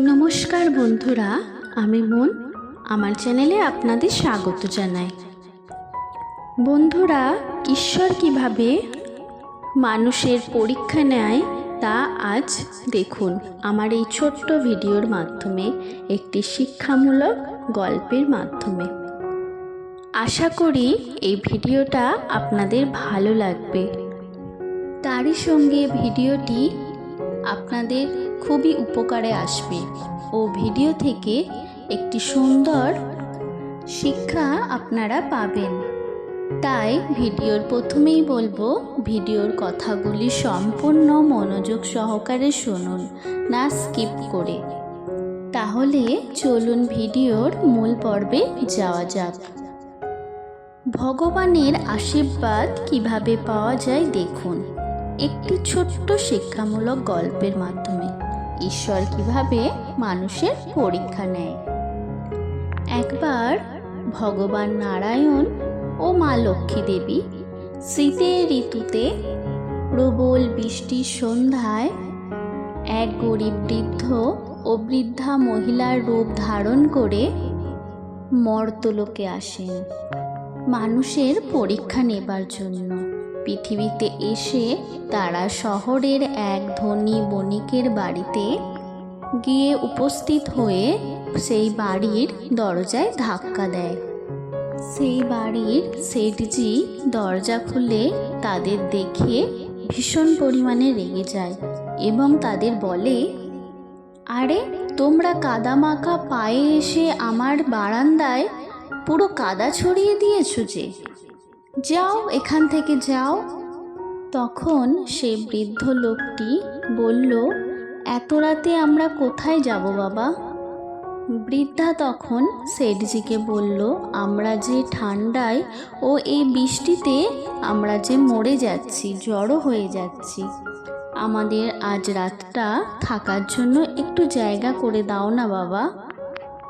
নমস্কার বন্ধুরা, আমি মন। আমার চ্যানেলে আপনাদের স্বাগত জানাই। বন্ধুরা, ঈশ্বর কীভাবে মানুষের পরীক্ষা নেয় তা আজ দেখুন। আমার এই ছোট্ট ভিডিওর মাধ্যমে, একটি শিক্ষামূলক গল্পের মাধ্যমে। আশা করি এই ভিডিওটা আপনাদের ভালো লাগবে। তারই সঙ্গে ভিডিওটি আপনাদের খুবই উপকারে আসবে। ও ভিডিও থেকে একটি সুন্দর শিক্ষা আপনারা পাবেন। তাই ভিডিওর প্রথমেই বলব, ভিডিওর কথাগুলি সম্পূর্ণ মনোযোগ সহকারে শুনুন, না স্কিপ করে। তাহলে চলুন ভিডিওর মূল পর্বে যাওয়া যাক। ভগবানের আশীর্বাদ কীভাবে পাওয়া যায় দেখুন। একটি ছোট্ট শিক্ষামূলক গল্পের মাধ্যমে। ঈশ্বর কীভাবে মানুষের পরীক্ষা নেয়? একবার ভগবান নারায়ণ ও মা লক্ষ্মী দেবী শীতের ঋতুতে প্রবল বৃষ্টির সন্ধ্যায় এক গরিব বৃদ্ধ ও বৃদ্ধা মহিলার রূপ ধারণ করে মর্তলোকে আসেন। মানুষের পরীক্ষা নেবার জন্য। পৃথিবীতে এসে তারা শহরের এক ধনী বণিকের বাড়িতে গিয়ে উপস্থিত হয়ে সেই বাড়ির দরজায় ধাক্কা দেয়। সেই বাড়ির সেটজি দরজা খুলে তাদের দেখে ভীষণ পরিমাণে রেগে যায় এবং তাদের বলে, আরে, তোমরা কাদামাখা পায়ে এসে আমার বারান্দায় পুরো কাদা ছড়িয়ে দিয়েছ যে? যাও, এখান থেকে যাও। তখন সে বৃদ্ধ লোকটি বলল, এত রাতে আমরা কোথায় যাব বাবা? বৃদ্ধা তখন সেঠজিকে বলল, আমরা যে ঠান্ডায় ও এই বৃষ্টিতে আমরা যে মরে যাচ্ছি, জড়ো হয়ে যাচ্ছি, আমাদের আজ রাতটা থাকার জন্য একটু জায়গা করে দাও না বাবা।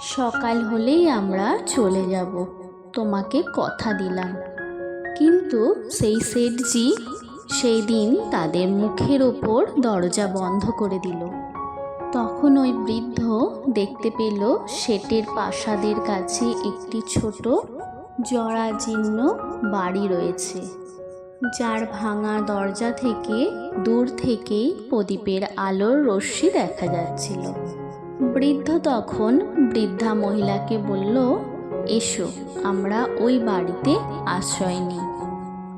সকাল হলেই আমরা চলে যাব। তোমাকে কথা দিলাম। কিন্তু সেই সেটজি সেই দিন তাদের মুখের ওপর দরজা বন্ধ করে দিল। তখন ওই বৃদ্ধ দেখতে পেল শেটের প্রাসাদের কাছে একটি ছোট জরাজীর্ণ বাড়ি রয়েছে, যার ভাঙা দরজা থেকে দূর থেকেই প্রদীপের আলোর রশ্মি দেখা যাচ্ছিল। বৃদ্ধ তখন বৃদ্ধা মহিলাকে বলল এসো, আমরা ওই বাড়িতে আশ্রয় নিই।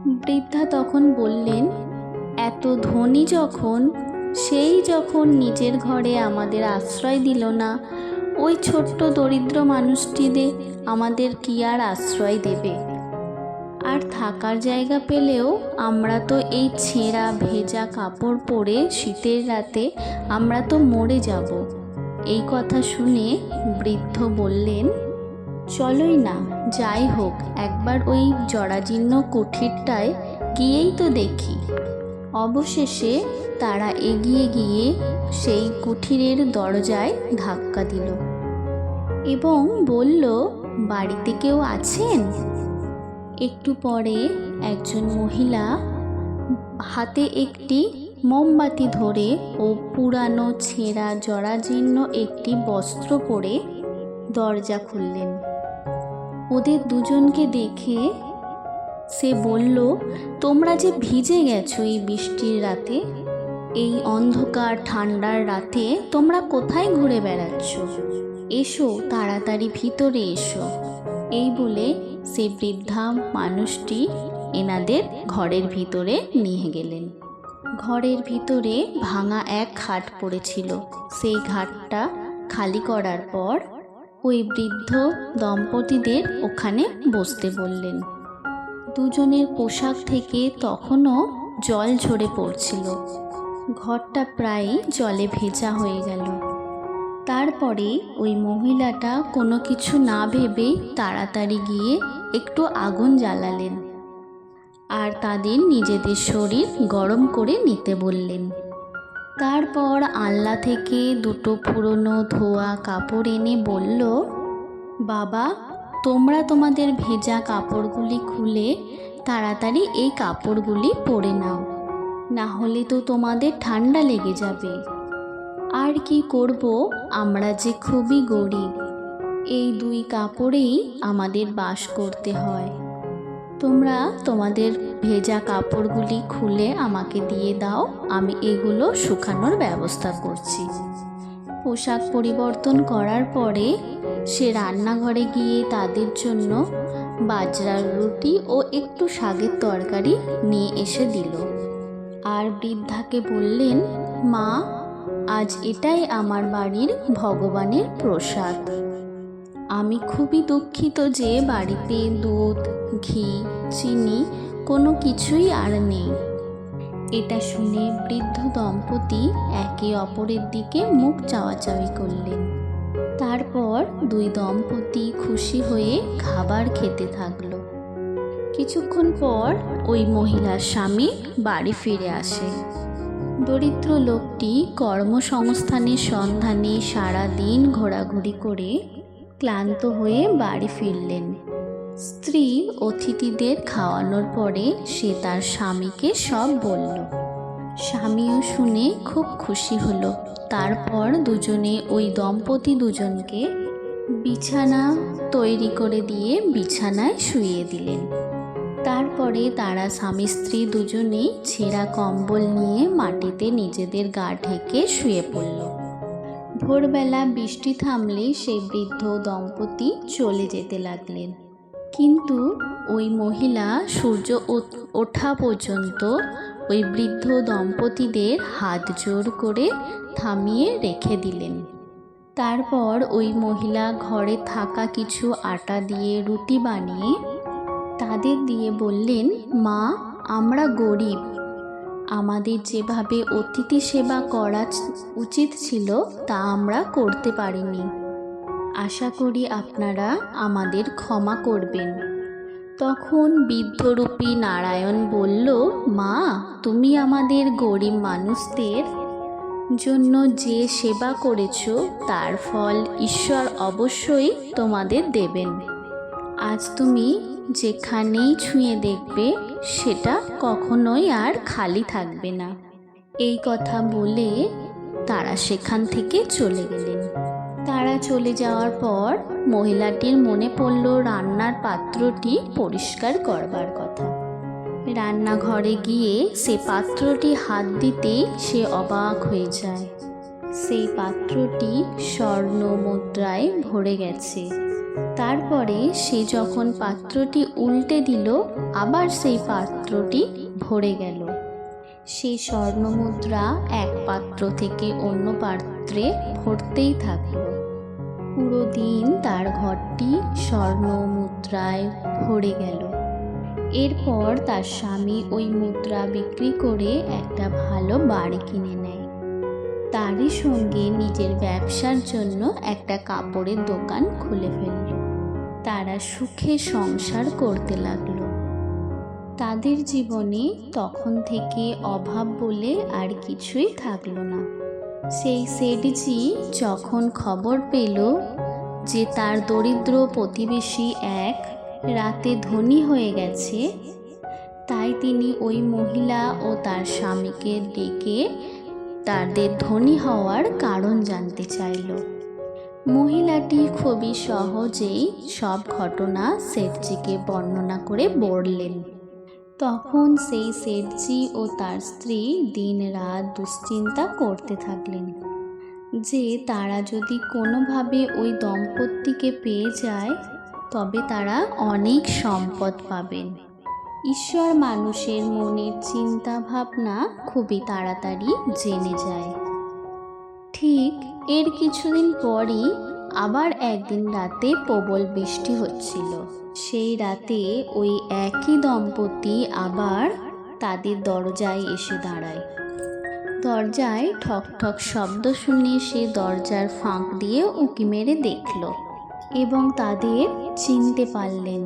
বৃদ্ধা তখন বললেন, এত ধনী যখন, সেই যখন নিজের ঘরে আমাদের আশ্রয় দিল না, ওই ছোট্ট দরিদ্র মানুষটিদের আমাদের কি আর আশ্রয় দেবে? আর থাকার জায়গা পেলেও আমরা তো এই ছেঁড়া, ভেজা কাপড় পরে শীতের রাতে আমরা তো মরে যাব। এই কথা শুনে বৃদ্ধ বললেন চলোই না, যাই হোক, একবার ওই জরাজীর্ণ কুঠিরটায় গিয়েই তো দেখি। অবশেষে তারা এগিয়ে গিয়ে সেই কুঠিরের দরজায় ধাক্কা দিল এবং বলল, বাড়িতে কেউ আছেন? একটু পরে একজন মহিলা হাতে একটি মোমবাতি ধরে ও পুরানো ছেঁড়া জরাজীর্ণ একটি বস্ত্র পরে দরজা খুললেন। ওদের দুজনকে দেখে সে বলল, তোমরা যে ভিজে গেছো এই বৃষ্টির রাতে, এই অন্ধকার ঠান্ডার রাতে, তোমরা কোথায় ঘুরে বেড়াচ্ছ? এসো, তাড়াতাড়ি ভিতরে এসো। এই বলে সে বৃদ্ধা মানুষটি এনাদের ঘরের ভিতরে নিয়ে গেলেন। ঘরের ভিতরে ভাঙা এক খাট পড়েছিল। সেই ঘাটটা খালি করার পর ওই বৃদ্ধ দম্পতিদের ওখানে বসতে বললেন। দুজনের পোশাক থেকে তখনও জল ঝরে পড়ছিল। ঘরটা প্রায় জলে ভেজা হয়ে গেল। তারপরে ওই মহিলাটা কোনো কিছু না ভেবে তাড়াতাড়ি গিয়ে একটু আগুন জ্বালালেন আর তাদের নিজেদের শরীর গরম করে নিতে বললেন। তারপর আল্লা থেকে দুটো পুরনো ধোয়া কাপড় এনে বলল, বাবা, তোমরা তোমাদের ভেজা কাপড়গুলি খুলে তাড়াতাড়ি এই কাপড়গুলি পরে নাও। না হলে তো তোমাদের ঠান্ডা লেগে যাবে। আর কি করব, আমরা যে খুবই গরিব, এই দুই কাপড়েই আমাদের বাস করতে হয়। তোমরা তোমাদের ভেজা কাপড়গুলি খুলে আমাকে দিয়ে দাও, আমি এগুলো শুকানোর ব্যবস্থা করছি। পোশাক পরিবর্তন করার পরে সে রান্নাঘরে গিয়ে তাদের জন্য বাজরার রুটি ও একটু শাকের তরকারি নিয়ে এসে দিল। আর বৃদ্ধাকে বললেন, মা, আজ এটাই আমার বাড়ির ভগবানের প্রসাদ। আমি খুবই দুঃখিত যে বাড়িতে দুধ, ঘি, চিনি কোনো কিছুই আর নেই। এটা শুনে বৃদ্ধ দম্পতি একে অপরের দিকে মুখ চাওয়াচাওয়ি করলেন। তারপর দুই দম্পতি খুশি হয়ে খাবার খেতে থাকল। কিছুক্ষণ পর ওই মহিলার স্বামী বাড়ি ফিরে আসে। দরিদ্র লোকটি কর্মসংস্থানের সন্ধানে সারা দিন ঘোরাঘুরি করে ক্লান্ত হয়ে বাড়ি ফিরলেন। স্ত্রী অতিথিদের খাওয়ানোর পরে সে তার স্বামীকে সব বলল। স্বামীও শুনে খুব খুশি হলো। তারপর দুজনে ওই দম্পতি দুজনকে বিছানা তৈরি করে দিয়ে বিছানায় শুইয়ে দিলেন। তারপরে তারা স্বামী স্ত্রী দুজনেই ছেঁড়া কম্বল নিয়ে মাটিতে নিজেদের গা ঢেকে শুয়ে পড়ল। ভোরবেলা বৃষ্টি থামলে সেই বৃদ্ধ দম্পতি চলে যেতে লাগলেন। কিন্তু ওই মহিলা সূর্য ওঠা পর্যন্ত ওই বৃদ্ধ দম্পতিদের হাত জোর করে থামিয়ে রেখে দিলেন। তারপর ওই মহিলা ঘরে থাকা কিছু আটা দিয়ে রুটি বানিয়ে তাদের দিয়ে বললেন, মা, আমরা গরিব আমাদের যেভাবে অতিথি সেবা করা উচিত ছিল, তা আমরা করতে পারিনি। আশা করি আপনারা আমাদের ক্ষমা করবেন। তখন বৃদ্ধরূপী নারায়ণ বলল, মা, তুমি আমাদের গরিব মানুষদের জন্য যে সেবা করেছ, তার ফল ঈশ্বর অবশ্যই তোমাদের দেবেন। আজ তুমি যেখানেই ছুঁয়ে দেখবে, সেটা কখনোই আর খালি থাকবে না। এই কথা বলে তারা সেখান থেকে চলে গেলেন। তারা চলে যাওয়ার পর মহিলাটির মনে পড়ল রান্নার পাত্রটি পরিষ্কার করবার কথা। রান্নাঘরে গিয়ে সে পাত্রটি হাত দিতেই সে অবাক হয়ে যায়। সেই পাত্রটি স্বর্ণ মুদ্রায় ভরে গেছে। তারপরে সে যখন পাত্রটি উল্টে দিল, আবার সেই পাত্রটি ভরে গেল। সেই স্বর্ণমুদ্রা এক পাত্র থেকে অন্য পাত্রে ভরতেই থাকল। পুরো দিন তার ঘরটি স্বর্ণ মুদ্রায় ভরে গেল। এরপর তার স্বামী ওই মুদ্রা বিক্রি করে একটা ভালো বাড়ি কিনে নেয়। তারই সঙ্গে নিজের ব্যবসার জন্য একটা কাপড়ের দোকান খুলে ফেলল তারা সুখে সংসার করতে লাগল। তাদের জীবনে তখন থেকে অভাব বলে আর কিছুই থাকল না। সেই সেটজি যখন খবর পেল যে তার দরিদ্র প্রতিবেশী এক রাতে ধনী হয়ে গেছে, তাই তিনি ওই মহিলা ও তার স্বামীকে ডেকে তাদের ধনী হওয়ার কারণ জানতে চাইল। মহিলাটি খুবই সহজেই সব ঘটনা শেঠজিকে বর্ণনা করে বললেন। তখন সেই শেঠজি ও তার স্ত্রী দিন রাত দুশ্চিন্তা করতে থাকলেন যে তারা যদি কোনোভাবে ওই দম্পতিকে পেয়ে যায়, তবে তারা অনেক সম্পদ পাবেন। ঈশ্বর মানুষের মনের চিন্তা ভাবনা খুবই তাড়াতাড়ি জেনে যায়। ঠিক এর কিছুদিন পরই আবার একদিন রাতে প্রবল বৃষ্টি হচ্ছিল। সেই রাতে ওই একই দম্পতি আবার তাদের দরজায় এসে দাঁড়ায়। দরজায় ঠক ঠক শব্দ শুনে সে দরজার ফাঁক দিয়ে উঁকি মেরে দেখল এবং তাদের চিনতে পারলেন।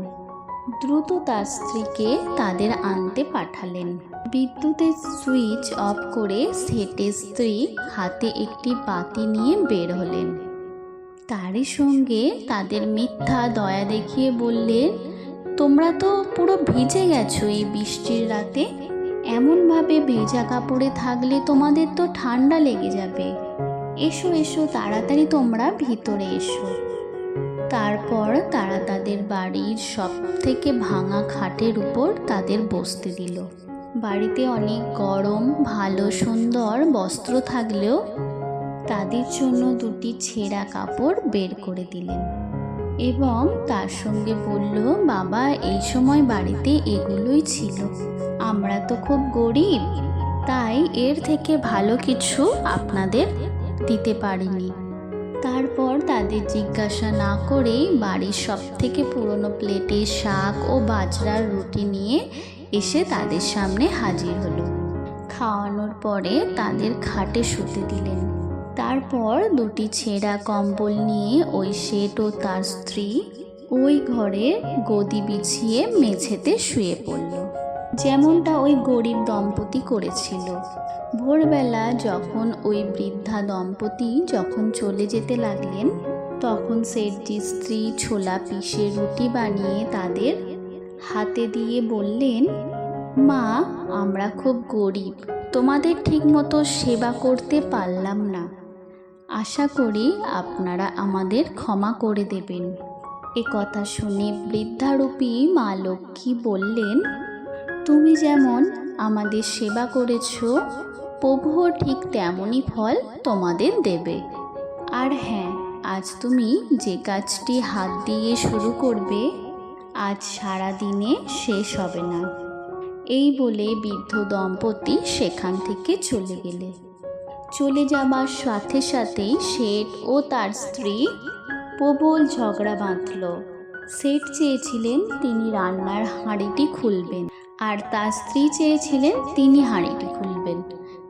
দ্রুত তার স্ত্রীকে তাদের আনতে পাঠালেন। বিদ্যুতের সুইচ অফ করে সেটের স্ত্রী হাতে একটি বাতি নিয়ে বের হলেন। তারই সঙ্গে তাদের মিথ্যা দয়া দেখিয়ে বললেন, তোমরা তো পুরো ভিজে গেছো এই বৃষ্টির রাতে। এমনভাবে ভেজা কাপড়ে থাকলে তোমাদের তো ঠান্ডা লেগে যাবে। এসো এসো, তাড়াতাড়ি তোমরা ভিতরে এসো। তারপর তারা তাদের বাড়ির সব থেকে ভাঙা খাটের উপর তাদের বসতে দিল। বাড়িতে অনেক গরম, ভালো, সুন্দর বস্ত্র থাকলেও তাদের জন্য দুটি ছেঁড়া কাপড় বের করে দিলেন এবং তার সঙ্গে বলল, বাবা, এই সময় বাড়িতে এগুলোই ছিল। আমরা তো খুব গরিব, তাই এর থেকে ভালো কিছু আপনাদের দিতে পারিনি। তারপর তাদের জিজ্ঞাসা না করেই বাড়ির সব থেকে পুরনো প্লেটে শাক ও বাজরার রুটি নিয়ে এসে তাদের সামনে হাজির হলো। খাওয়ানোর পরে তাদের খাটে শুতে দিলেন। তারপর দুটি ছেঁড়া কম্বল নিয়ে ওই শেঠ ও তার স্ত্রী ওই ঘরে গদি বিছিয়ে মেঝেতে শুয়ে পড়ল। যেমনটা ওই গরিব দম্পতি করেছিল। ভোরবেলা যখন ওই বৃদ্ধা দম্পতি যখন চলে যেতে লাগলেন, তখন শেঠজির স্ত্রী ছোলা পিষে রুটি বানিয়ে তাদের হাতে দিয়ে বললেন, মা, আমরা খুব গরিব, তোমাদের ঠিকমতো সেবা করতে পারলাম না। আশা করি আপনারা আমাদের ক্ষমা করে দেবেন। এ কথা শুনে বৃদ্ধারূপী মা লক্ষ্মী বললেন, তুমি যেমন আমাদের সেবা করেছ, প্রভুও ঠিক তেমনই ফল তোমাদের দেবে। আর হ্যাঁ আজ তুমি যে কাজটি হাত দিয়ে শুরু করবে আজ সারা দিনে শেষ হবে না। এই বলে বৃদ্ধ দম্পতি সেখান থেকে চলে গেলে। চলে যাবার সাথে সাথেই শেঠ ও তার স্ত্রী প্রবল ঝগড়া বাঁধল। শেঠ চেয়েছিলেন তিনি রান্নার হাঁড়িটি খুলবেন আর তার স্ত্রী চেয়েছিলেন তিনি হাঁড়িটি খুলবেন।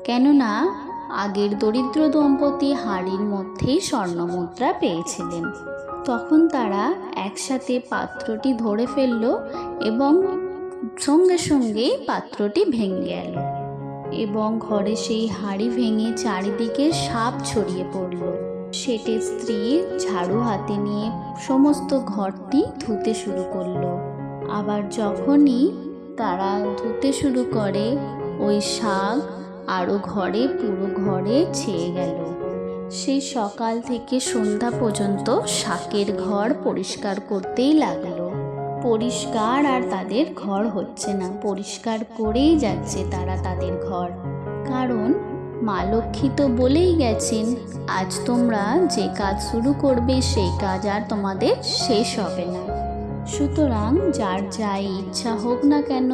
কেননা আগের দরিদ্র দম্পতি হাঁড়ির মধ্যেই স্বর্ণমুদ্রা পেয়েছিলেন। তখন তারা একসাথে পাত্রটি ধরে ফেলল এবং সঙ্গে সঙ্গে পাত্রটি ভেঙে গেল এবং ঘরে সেই হাঁড়ি ভেঙে চারিদিকে সাপ ছড়িয়ে পড়ল। শেঠের স্ত্রী ঝাড়ু হাতে নিয়ে সমস্ত ঘরটি ধুতে শুরু করল। আবার যখনই তারা ধুতে শুরু করে, ওই শাক আরও ঘরে পুরো ঘরে ছেয়ে গেল। সেই সকাল থেকে সন্ধ্যা পর্যন্ত শাকের ঘর পরিষ্কার করতেই লাগল। পরিষ্কার আর তাদের ঘর হচ্ছে না। পরিষ্কার করেই যাচ্ছে তারা তাদের ঘর। কারণ মা লক্ষ্মী তো বলেই গেছেন, আজ তোমরা যে কাজ শুরু করবে, সেই কাজ আর তোমাদের শেষ হবে না। সুতরাং যার যাই ইচ্ছা হোক না কেন,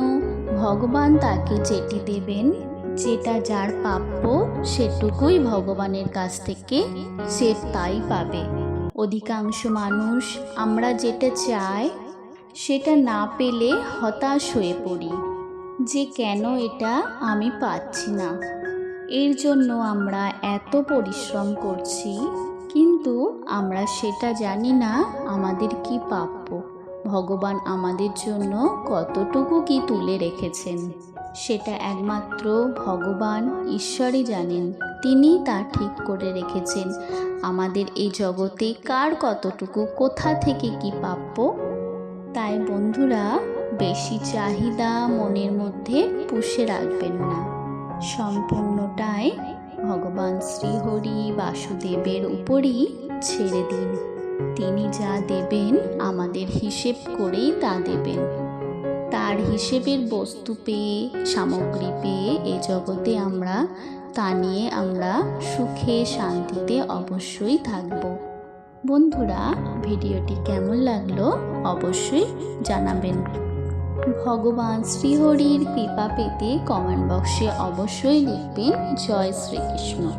ভগবান তাকে যেটি দেবেন যেটা যার প্রাপ্য সেটুকুই ভগবানের কাছ থেকে সে তাই পাবে। অধিকাংশ মানুষ আমরা যেটা চাই সেটা না পেলে হতাশ হয়ে পড়ি। যে কেন এটা আমি পাচ্ছি না। এর জন্য আমরা এত পরিশ্রম করছি, কিন্তু আমরা সেটা জানি না আমাদের কি প্রাপ্য। ভগবান আমাদের জন্য কতটুকু কি তুলে রেখেছেন। সেটা একমাত্র ভগবান ঈশ্বরই জানেন। তিনি তা ঠিক করে রেখেছেন। আমাদের এই জগতে কার কতটুকু, কোথা থেকে কি প্রাপ্য? তাই বন্ধুরা, বেশি চাহিদা মনের মধ্যে পুষে রাখবেন না। সম্পূর্ণটাই ভগবান শ্রীহরি বাসুদেবের উপরই ছেড়ে দিন। তিনি যা দেবেন, আমাদের হিসেব করেই তা দেবেন। তার হিসেবের বস্তু পেয়ে, সামগ্রী পেয়ে এ জগতে আমরা, তা নিয়ে আমরা সুখে শান্তিতে অবশ্যই থাকব। বন্ধুরা, ভিডিওটি কেমন লাগল অবশ্যই জানাবেন। ভগবান শ্রীহরির কৃপা পেতে কমেন্ট বক্সে অবশ্যই লিখবেন, জয় শ্রীকৃষ্ণ।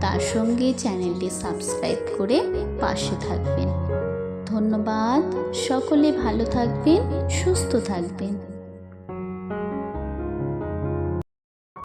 তার সঙ্গে চ্যানেলটি সাবস্ক্রাইব করে পাশে থাকবেন। ধন্যবাদ। সকলে ভালো থাকবেন সুস্থ থাকবেন।